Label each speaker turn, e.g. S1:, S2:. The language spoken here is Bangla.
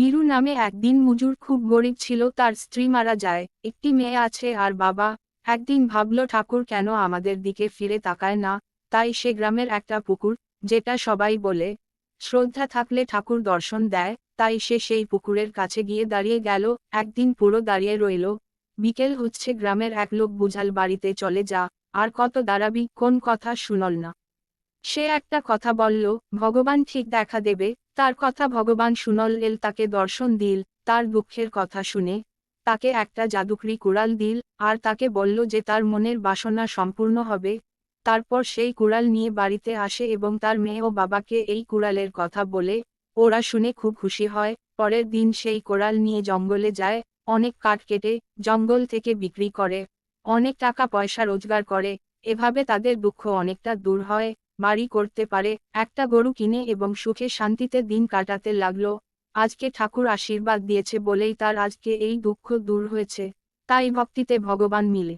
S1: বীরু নামে একদিন মুজুর খুব গরিব ছিল, তার স্ত্রী মারা যায়। একটি মেয়ে আছে, আর বাবা একদিন ভাবল, ঠাকুর কেন আমাদের দিকে ফিরে তাকায় না? তাই সে গ্রামের একটা পুকুর, যেটা সবাই বলে, শ্রদ্ধা থাকলে ঠাকুর দর্শন দেয়। তাই সে সেই পুকুরের কাছে গিয়ে দাঁড়িয়ে গেল, একদিন পুরো দাঁড়িয়ে রইল। বিকেল হচ্ছে, গ্রামের এক লোক বুঝাল, বাড়িতে চলে যা, আর কত দাঁড়াবি, কোন কথা শুনল না। সে একটা কথা বলল, ভগবান ঠিক দেখা দেবে। তার কথা ভগবান শুনল এল তাকে দর্শন দিল, তার দুঃখের কথা শুনে। তাকে একটা জাদুকরি কুড়াল দিল, আর তাকে বলল যে তার মনের বাসনা সম্পূর্ণ হবে। তারপর সেই কুড়াল নিয়ে বাড়িতে আসে এবং তার মেয়ে ও বাবাকে এই কুড়ালের কথা বলে। ওরা শুনে খুব খুশি হয়। পরের দিন সেই কোড়াল নিয়ে জঙ্গলে যায়, অনেক কাঠ কেটে জঙ্গল থেকে বিক্রি করে। অনেক টাকা পয়সা রোজগার করে। এভাবে তাদের দুঃখ অনেকটা দূর হয় বাড়ি করতে পারে, একটা গরু কিনে এবং সুখে শান্তিতে দিন কাটাতে লাগল, আজকে ঠাকুর আশীর্বাদ দিয়েছে বলেই তার আজকে এই দুঃখ দূর হয়েছে, তাই ভক্তিতে ভগবান মিলে।